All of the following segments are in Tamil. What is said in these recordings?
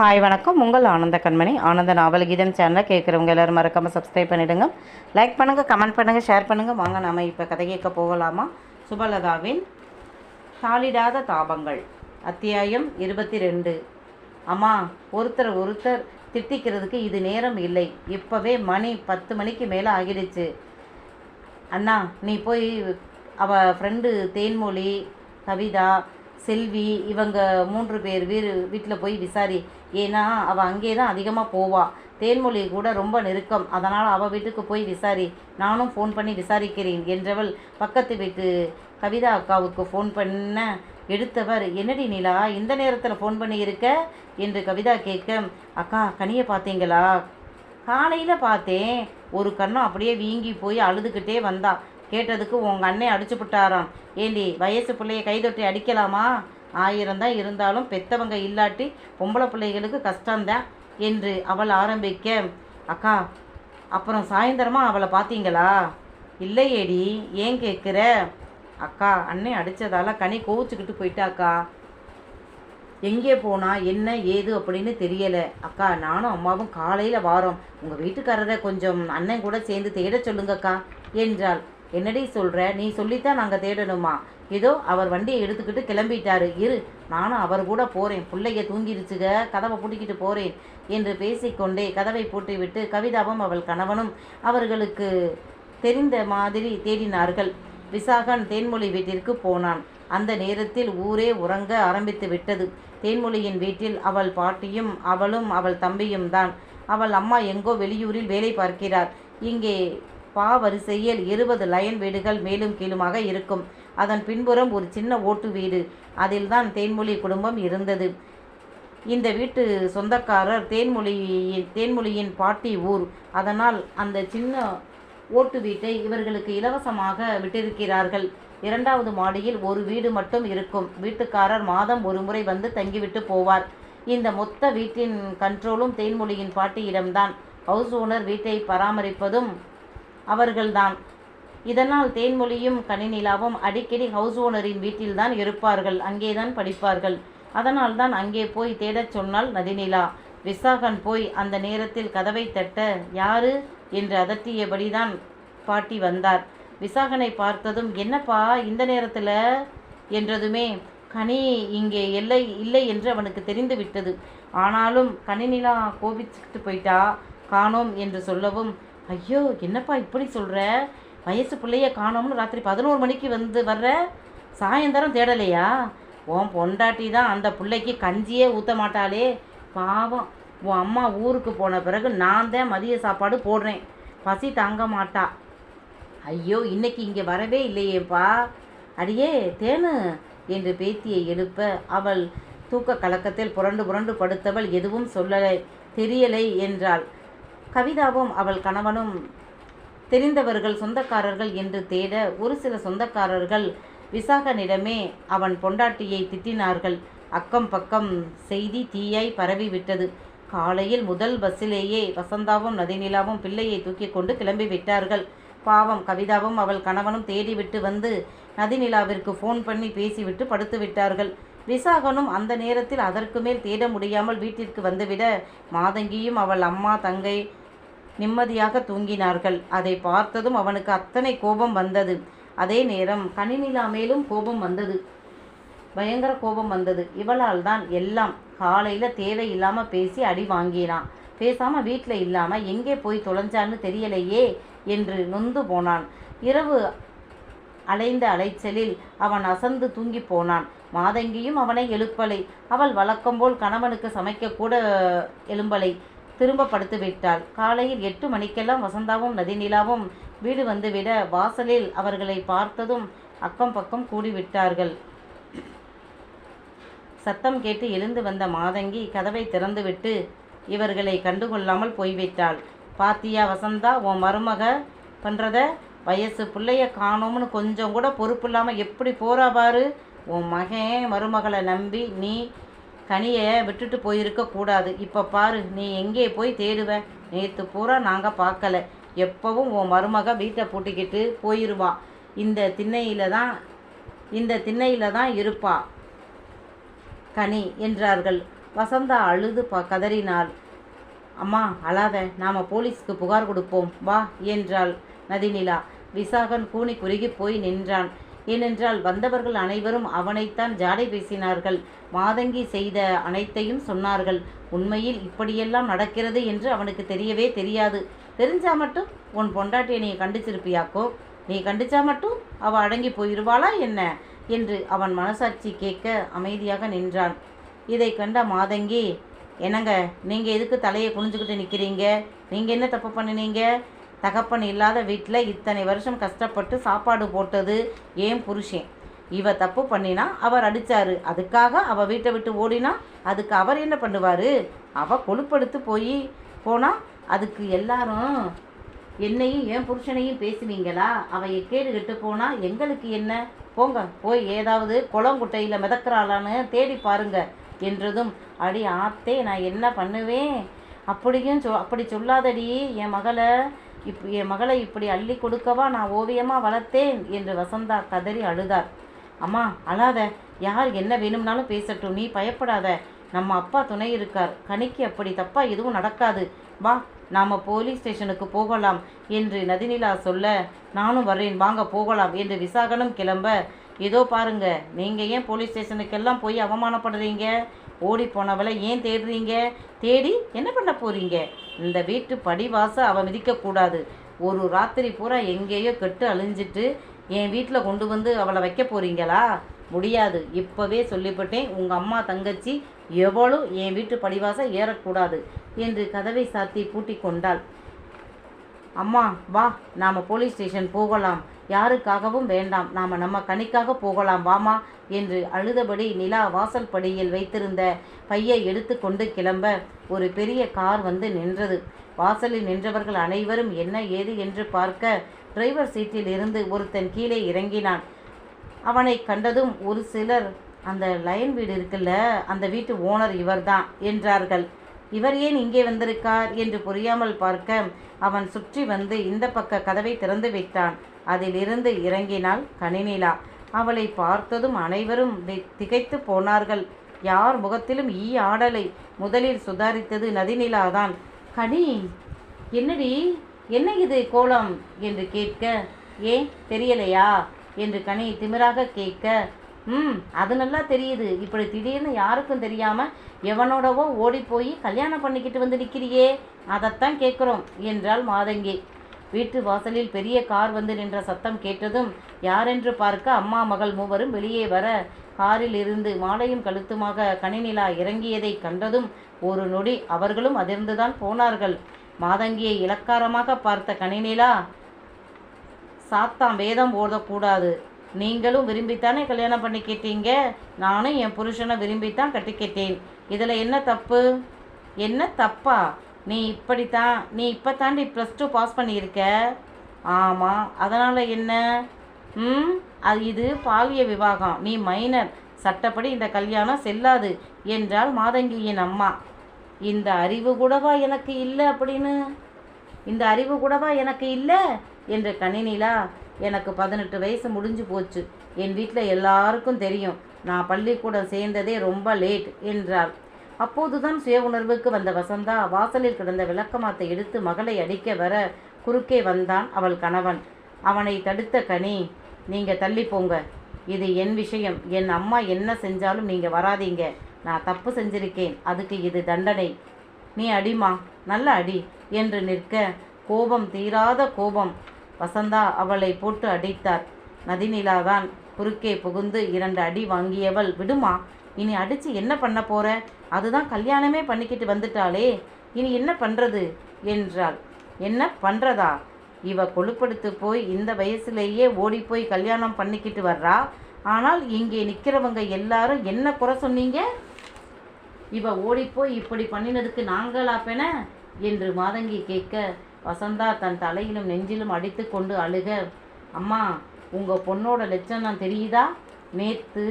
ஹாய் வணக்கம். உங்கள் ஆனந்த கண்மணி. ஆனந்த நாவல் கீதம் சேனலை கேட்குறவங்க எல்லோரும் மறக்காமல் சப்ஸ்கிரைப் பண்ணிவிடுங்க லைக் பண்ணுங்கள் கமெண்ட் பண்ணுங்கள் ஷேர் பண்ணுங்கள் வாங்க நாம் இப்போ கதை கேட்க போகலாமா? சுபலதாவின் தாளிடாத தாபங்கள். அத்தியாயம் இருபத்தி ரெண்டு அம்மா ஒருத்தர் ஒருத்தர் திட்டிக்கிறதுக்கு இது நேரம் இல்லை. இப்போவே மணி பத்து மணிக்கு மேலே ஆகிடுச்சு. அண்ணா நீ போய் அவ ஃப்ரெண்டு தேன்மொழி கவிதா செல்வி இவங்க மூன்று பேர் வீடு வீட்டில் போய் விசாரி. ஏன்னா அவள் அங்கே தான் அதிகமாக போவாள் தேன்மொழி கூட ரொம்ப நெருக்கம். அதனால் அவள் வீட்டுக்கு போய் விசாரி. நானும் ஃபோன் பண்ணி விசாரிக்கிறேன் என்றவள் பக்கத்து வீட்டு கவிதா அக்காவுக்கு ஃபோன் பண்ண எடுத்தவர் என்னடி நிலா இந்த நேரத்தில் ஃபோன் பண்ணியிருக்க? என்று கவிதா கேட்க அக்கா கனியை பார்த்தீங்களா? காலையில் பார்த்தேன். ஒரு கண்ணும் அப்படியே வீங்கி போய் அழுதுகிட்டே வந்தா. கேட்டதுக்கு உங்கள் அண்ணன் அடிச்சு விட்டாராம் ஏண்டி வயசு பிள்ளைய கைதொட்டி அடிக்கலாமா? ஆயிரம் தான் இருந்தாலும் பெத்தவங்க இல்லாட்டி பொம்பளை பிள்ளைகளுக்கு கஷ்டம்தான் என்று அவள் ஆரம்பிக்க அக்கா அப்புறம் சாயந்தரமாக அவளை பார்த்தீங்களா? இல்லையேடி ஏன் கேட்குற? அக்கா அன்னை அடித்ததால கனி கோவிச்சுக்கிட்டு போயிட்டாக்கா. எங்கே போனா என்ன ஏது அப்படின்னு தெரியலை. அக்கா நானும் அம்மாவும் காலையில் வாரோம். உங்கள் வீட்டுக்காரரை கொஞ்சம் அண்ணன் கூட சேர்ந்து தேட சொல்லுங்கக்கா என்றாள். என்னடி சொல்கிற நீ சொல்லித்தான் நாங்கள் தேடணுமா? ஏதோ அவர் வண்டியை எடுத்துக்கிட்டு கிளம்பிட்டாரு. இரு நானும் அவர் கூட போகிறேன் பிள்ளைய தூங்கிருச்சுக கதவை பூட்டிக்கிட்டு போகிறேன் என்று பேசிக்கொண்டே கதவை பூட்டிவிட்டு கவிதாவும் அவள் கணவனும் அவர்களுக்கு தெரிந்த மாதிரி தேடினார்கள். விசாகன் தேன்மொழி வீட்டிற்கு போனான். அந்த நேரத்தில் ஊரே உறங்க ஆரம்பித்து விட்டது. தேன்மொழியின் வீட்டில் அவள் பாட்டியும் அவளும் அவள் தம்பியும் தான். அவள் அம்மா எங்கோ வெளியூரில் வேலை பார்க்கிறார். இங்கே பா வரிசையில் இருபது லயன் வீடுகள் மேலும் கீழுமாக இருக்கும். அதன் பின்புறம் ஒரு சின்ன ஓட்டு வீடு. அதில்தான் தேன்மொழி குடும்பம் இருந்தது. இந்த வீட்டு சொந்தக்காரர் தேன்மொழியின் தேன்மொழியின் பாட்டி ஊர். அதனால் அந்த சின்ன ஓட்டு வீட்டை இவர்களுக்கு இலவசமாக விட்டிருக்கிறார்கள். இரண்டாவது மாடியில் ஒரு வீடு மட்டும் இருக்கும். வீட்டுக்காரர் மாதம் ஒரு முறை வந்து தங்கிவிட்டு போவார். இந்த மொத்த வீட்டின் கண்ட்ரோலும் தேன்மொழியின் பாட்டியிடம்தான். ஹவுஸ் ஓனர் வீட்டை பராமரிப்பதும் அவர்கள்தான். இதனால் தேன்மொழியும் கனிநிலாவும் அடிக்கடி ஹவுஸ் ஓனரின் வீட்டில்தான் இருப்பார்கள். அங்கேதான் படிப்பார்கள். அதனால்தான் அங்கே போய் தேடச் சொன்னால் நதிநிலா. விசாகன் போய் அந்த நேரத்தில் கதவை தட்ட யாரு? என்று அதட்டியபடிதான் பாட்டி வந்தார். விசாகனை பார்த்ததும் என்னப்பா இந்த நேரத்தில்? என்றதுமே கனி இங்கே இல்லை இல்லை என்று அவனுக்கு தெரிந்து விட்டது. ஆனாலும் கனிநிலா கோபிச்சுக்கிட்டு போயிட்டா? காணோம் என்று சொல்லவும் ஐயோ என்னப்பா இப்படி சொல்கிற வயசு பிள்ளைய காணோம்னு ராத்திரி பதினோரு மணிக்கு வந்து வர்ற? சாயந்தரம் தேடலையா? உன் பொண்டாட்டி தான் அந்த பிள்ளைக்கு கஞ்சியே ஊற்ற மாட்டாளே. பாவம் உன் அம்மா ஊருக்கு போன பிறகு நான் தான் மதிய சாப்பாடு போடுறேன். பசி தாங்க மாட்டா. ஐயோ இன்னைக்கு இங்கே வரவே இல்லையேப்பா. அடியே தேனு என்று பேத்தியை எழுப்ப அவள் தூக்க கலக்கத்தில் புரண்டு புரண்டு படுத்தவள் எதுவும் சொல்லலை தெரியலை என்றாள். கவிதாவும் அவள் கணவனும் தெரிந்தவர்கள் சொந்தக்காரர்கள் என்று தேட ஒரு சில சொந்தக்காரர்கள் விசாகனிடமே அவன் பொண்டாட்டியை திட்டினார்கள். அக்கம் பக்கம் செய்தி தீயாய் பரவிவிட்டது காலையில் முதல் பஸ்ஸிலேயே வசந்தாவும் நதிநிலாவும் பிள்ளையை தூக்கி கொண்டு கிளம்பி விட்டார்கள். பாவம் கவிதாவும் அவள் கணவனும் தேடிவிட்டு வந்து நதிநிலாவிற்கு ஃபோன் பண்ணி பேசிவிட்டு படுத்து விட்டார்கள். விசாகனும் அந்த நேரத்தில் அதற்கு மேல் தேட முடியாமல் வீட்டிற்கு வந்துவிட மாதங்கியும் அவள் அம்மா தங்கை நிம்மதியாக தூங்கினார்கள். அதை பார்த்ததும் அவனுக்கு அத்தனை கோபம் வந்தது. அதே நேரம் கனிநிலா மேலும் கோபம் வந்தது. பயங்கர கோபம் வந்தது. இவளால் தான் எல்லாம். காலையில் தேவையில்லாமல் பேசி அடி வாங்கினான். பேசாமல் வீட்டில் இல்லாமல் எங்கே போய் தொலைஞ்சான்னு தெரியலையே என்று நொந்து போனான். இரவு அலைந்த அலைச்சலில் அவன் அசந்து தூங்கி போனான். மாதங்கியும் அவனை எழுப்பலை. அவள் வழக்கம்போல் கணவனுக்கு சமைக்க கூட எழும்பலை. திரும்ப படுத்து விட்டாள் காலையில் எட்டு மணிக்கெல்லாம் வசந்தாவும் நதிநிலாவும் வீடு வந்துவிட வாசலில் அவர்களை பார்த்ததும் அக்கம் பக்கம் கூடிவிட்டார்கள். சத்தம் கேட்டு எழுந்து வந்த மாதங்கி கதவை திறந்துவிட்டு இவர்களை கண்டுகொள்ளாமல் போய்விட்டாள். பாத்தியா வசந்தா உன் மருமக பண்ணுறத வயசு பிள்ளைய காணோம்னு கொஞ்சம் கூட பொறுப்பு இல்லாமல் எப்படி போறா பாரு? உன் மகன் மருமகளை நம்பி நீ கனியை விட்டுட்டு போயிருக்க கூடாது. இப்போ பாரு நீ எங்கே போய் தேடுவ? நேற்று பூரா நாங்கள் பார்க்கல எப்போவும் உன் மருமக வீட்டை பூட்டிக்கிட்டு போயிடுவா இந்த திண்ணையில் தான் இந்த திண்ணையில் தான் இருப்பா. கனி என்றார்கள். வசந்தா அழுது ப கதறினாள். அம்மா அழாத. நாம போலீஸ்க்கு புகார் கொடுப்போம். வா என்றாள் நதிநிலா. விசாகன் கூனி குறுகி போய் நின்றான். ஏனென்றால் வந்தவர்கள் அனைவரும் அவனைத்தான் ஜாடை பேசினார்கள். மாதங்கி செய்த அனைத்தையும் சொன்னார்கள். உண்மையில் இப்படியெல்லாம் நடக்கிறது என்று அவனுக்கு தெரியவே தெரியாது. தெரிஞ்சா மட்டும் உன் பொண்டாட்டியை நீ கண்டிச்சிருப்பியாக்கோ நீ கண்டிச்சா மட்டும் அவ அடங்கி போயிருவாளா என்ன? என்று அவன் மனசாட்சி கேட்க அமைதியாக நின்றான். இதை கண்ட மாதங்கி என்னங்க நீங்கள் எதுக்கு தலையை குனிஞ்சுக்கிட்டு நிற்கிறீங்க நீங்கள் என்ன தப்பு பண்ணினீங்க? தகப்பன் இல்லாத வீட்டில் இத்தனை வருஷம் கஷ்டப்பட்டு சாப்பாடு போட்டது ஏன் புருஷன் இவ தப்பு பண்ணினா அவர் அடித்தாரு அதுக்காக அவ வீட்டை விட்டு ஓடினா அதுக்கு அவர் என்ன பண்ணுவார்? அவ கொழுப்படுத்து போய் போனா அதுக்கு எல்லாரும் என்னையும் என் புருஷனையும் பேசுவீங்களா? அவ கேடு கெட்டு போனால் எங்களுக்கு என்ன? போங்க போய் ஏதாவது குளங்குட்டையில் மிதக்கிறாளான்னு தேடி பாருங்க என்றதும் அடி ஆத்தே நான் என்ன பண்ணுவேன்? அப்படியும் சொ அப்படி சொல்லாதடி என் மகளை இப் என் மகளை இப்படி அள்ளி கொடுக்கவா நான் ஓவியமாக வளர்த்தேன்? என்று வசந்தா கதறி அழுதார் அம்மா அழாத. யார் என்ன வேணும்னாலும் பேசட்டும். நீ பயப்படாத. நம்ம அப்பா துணை இருக்கார். கனிக்கு அப்படி தப்பா எதுவும் நடக்காது. வா நாம் போலீஸ் ஸ்டேஷனுக்கு போகலாம் என்று நதிநிலா சொல்ல நானும் வர்றேன். வாங்க போகலாம் என்று விசாகனும் கிளம்ப ஏதோ பாருங்க. நீங்கள் ஏன் போலீஸ் ஸ்டேஷனுக்கெல்லாம் போய் அவமானப்படுறீங்க? ஓடி போனவளை ஏன் தேடுறீங்க? தேடி என்ன பண்ண போறீங்க? இந்த வீட்டு படிவாச அவ மிதிக்கக்கூடாது ஒரு ராத்திரி பூரா எங்கேயோ கெட்டு அழிஞ்சிட்டு என் வீட்டில் கொண்டு வந்து அவளை வைக்க போறீங்களா? முடியாது. இப்போவே சொல்லிவிட்டேன். உங்கள் அம்மா தங்கச்சி எவ்வளோ என் வீட்டு படிவாச ஏறக்கூடாது என்று கதவை சாத்தி பூட்டி கொண்டாள். அம்மா வா. நாம் போலீஸ் ஸ்டேஷன் போகலாம். யாருக்காகவும் வேண்டாம். நாம் நம்ம கணிக்காக போகலாம். வாமா என்று அழுதபடி நிலா வாசல் படியில் வைத்திருந்த பையை எடுத்துக்கொண்டு கிளம்ப ஒரு பெரிய கார் வந்து நின்றது. வாசலில் நின்றவர்கள் அனைவரும் என்ன ஏது என்று பார்க்க டிரைவர் சீட்டில் இருந்து ஒருத்தன் கீழே இறங்கினான். அவனை கண்டதும் ஒரு சிலர் அந்த லயன் வீடு இருக்குல்ல அந்த வீட்டு ஓனர் இவர்தான் என்றார்கள். இவர் ஏன் இங்கே வந்திருக்கார் என்று புரியாமல் பார்க்க அவன் சுற்றி வந்து இந்த பக்க கதவை திறந்து விட்டான். அதிலிருந்து இறங்கினாள் கனிநிலா. அவளை பார்த்ததும் அனைவரும் திகைத்து போனார்கள். யார் முகத்திலும் ஈ ஆடலை முதலில் சுதாரித்தது நதிநிலாதான். கனி என்னடி? என்ன இது கோலம்? என்று கேட்க ஏன் தெரியலையா? என்று கனி திமிராக கேட்க ம் அது நல்லா தெரியுது. இப்படி திடீர்னு யாருக்கும் தெரியாமல் எவனோடவோ ஓடி போய் கல்யாணம் பண்ணிக்கிட்டு வந்து நிற்கிறியே அதைத்தான் கேட்குறோம் என்றாள் மாதங்கி. வீட்டு வாசலில் பெரிய கார் வந்து நின்ற சத்தம் கேட்டதும் யாரென்று பார்க்க அம்மா மகள் மூவரும் வெளியே வர. காரில் இருந்து மாலையும் கழுத்துமாக கனிநிலா இறங்கியதை கண்டதும் ஒரு நொடி அவர்களும் அதிர்ந்துதான் போனார்கள். மாதங்கியை இலக்காரமாக பார்த்த கனிநிலா சாத்தாம் வேதம் ஓதக்கூடாது. நீங்களும் விரும்பித்தானே கல்யாணம் பண்ணிக்கிட்டீங்க நானும் என் புருஷனை விரும்பித்தான் கட்டிக்கிட்டேன் இதில் என்ன தப்பு? என்ன தப்பா? நீ இப்படித்தான் நீ இப்போ தாண்டி ப்ளஸ் டூ பாஸ் பண்ணியிருக்க? ஆமாம் அதனால் என்ன? ம் அது இது பாலிய விவாகம். நீ மைனர் சட்டப்படி இந்த கல்யாணம் செல்லாது என்றால் மாதங்கியின் அம்மா. இந்த அறிவு கூடவா எனக்கு இல்லை அப்படின்னு? இந்த அறிவு கூடவா எனக்கு இல்லை? என்று கணினிலா எனக்கு பதினெட்டு வயசு முடிஞ்சு போச்சு. என் வீட்டில் எல்லாருக்கும் தெரியும். நான் பள்ளிக்கூடம் சேர்ந்ததே ரொம்ப லேட் என்றாள். அப்போதுதான் சுய உணர்வுக்கு வந்த வசந்தா வாசலில் கிடந்த விளக்கமாத்தை எடுத்து மகளை அடிக்க வர குறுக்கே வந்தான் அவள் கணவன். அவனை தடுத்த கனி நீங்க தள்ளி போங்க. இது என் விஷயம். என் அம்மா என்ன செஞ்சாலும் நீங்க வராதீங்க. நான் தப்பு செஞ்சிருக்கேன். அதுக்கு இது தண்டனை. நீ அடிமா நல்ல அடி என்று நிற்க கோபம் தீராத கோபம். வசந்தா அவளை போட்டு அடித்தார். நதிநிலாதான் குறுக்கே புகுந்து இரண்டு அடி வாங்கியவள் விடுமா இனி அடித்து என்ன பண்ண போற? அதுதான் கல்யாணமே பண்ணிக்கிட்டு வந்துட்டாளே இனி என்ன பண்ணுறது என்றாள். என்ன பண்ணுறதா இவ கொழுப்படுத்து போய் இந்த வயசுலேயே ஓடிப்போய் கல்யாணம் பண்ணிக்கிட்டு வர்றா? ஆனால் இங்கே நிற்கிறவங்க எல்லாரும் என்ன குறை சொன்னீங்க? இவ ஓடிப்போய் இப்படி பண்ணினதுக்கு நாங்களா என்று மாதங்கி கேட்க வசந்தா தன் தலையிலும் நெஞ்சிலும் அடித்து கொண்டு அழுக அம்மா உங்கள் பொண்ணோட லட்சணம் தெரியுதா? நேத்து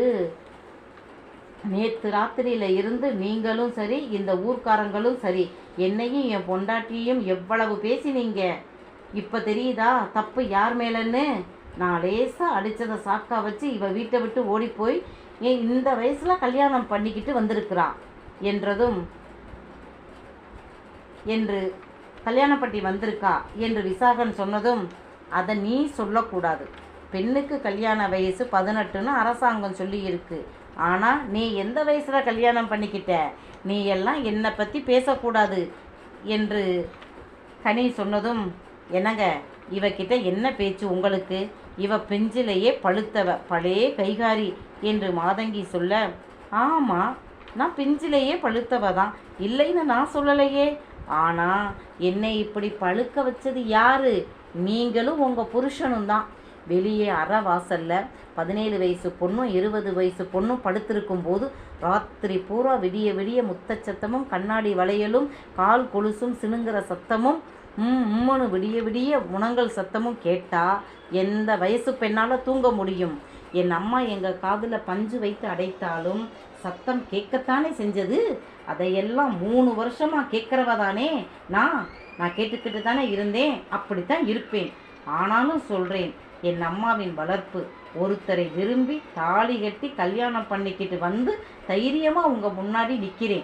நேற்று ராத்திரியில் இருந்து நீங்களும் சரி இந்த ஊர்க்காரங்களும் சரி என்னையும் என் பொண்டாட்டியும் எவ்வளவு பேசினீங்க? இப்போ தெரியுதா? தப்பு யார் மேலன்னு? நான் லேசாக அடித்ததை சாக்கா வச்சு இவ வீட்டை விட்டு ஓடிப்போய் ஏன் இந்த வயசில் கல்யாணம் பண்ணிக்கிட்டு வந்திருக்கிறான் என்றதும் என்று கல்யாணப்பட்டி வந்திருக்கா என்று விசாகன் சொன்னதும் அதை நீ சொல்லக்கூடாது. பெண்ணுக்கு கல்யாண வயசு பதினெட்டுன்னு அரசாங்கம் சொல்லியிருக்கு. ஆனால் நீ எந்த வயசில் கல்யாணம் பண்ணிக்கிட்ட? நீ எல்லாம் என்னை பற்றி பேசக்கூடாது. என்று கனி சொன்னதும் என்னங்க இவக்கிட்ட என்ன பேச்சு உங்களுக்கு? இவ பெஞ்சிலேயே பழுத்தவ பழைய கைகாரி என்று மாதங்கி சொல்ல ஆமாம் நான் பிஞ்சிலேயே பழுத்தவ தான். இல்லைன்னு நான் சொல்லலையே. ஆனால் என்னை இப்படி பழுக்க வச்சது யாரு? நீங்களும் உங்கள் புருஷனும் தான். வெளியே அற வாசலில் பதினேழு வயசு பொண்ணும் இருபது வயசு பொண்ணும் படுத்திருக்கும் போது ராத்திரி பூரா விடிய விடிய முத்த சத்தமும் கண்ணாடி வளையலும் கால் கொலுசும் சினுங்கிற சத்தமும் ம் உம்மனு விடிய விடிய உணங்கள் சத்தமும் கேட்டால் எந்த வயசு பெண்ணால் தூங்க முடியும்? என் அம்மா எங்கள் காதில் பஞ்சு வைத்து அடைத்தாலும் சத்தம் கேட்கத்தானே செஞ்சது? அதையெல்லாம் மூணு வருஷமாக கேட்குறவ தானே. நான் நான் கேட்டுக்கிட்டு தானே இருந்தேன். அப்படித்தான் இருப்பேன். ஆனாலும் சொல்கிறேன் என் அம்மாவின் வளர்ப்பு. ஒருத்தரை விரும்பி தாலி கட்டி கல்யாணம் பண்ணிக்கிட்டு வந்து தைரியமாக உங்கள் முன்னாடி நிற்கிறேன்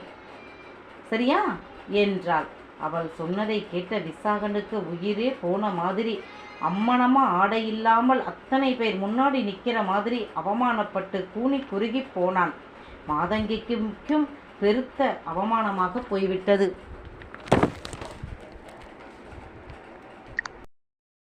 சரியா? என்றாள். அவள் சொன்னதை கேட்ட விசாகனுக்கு உயிரே போன மாதிரி. அம்மனமா ஆடை இல்லாமல் அத்தனை பேர் முன்னாடி நிற்கிற மாதிரி அவமானப்பட்டு கூனி குறுகி போனான். மாதங்கிக்கும் பெருத்த அவமானமாக போய்விட்டது.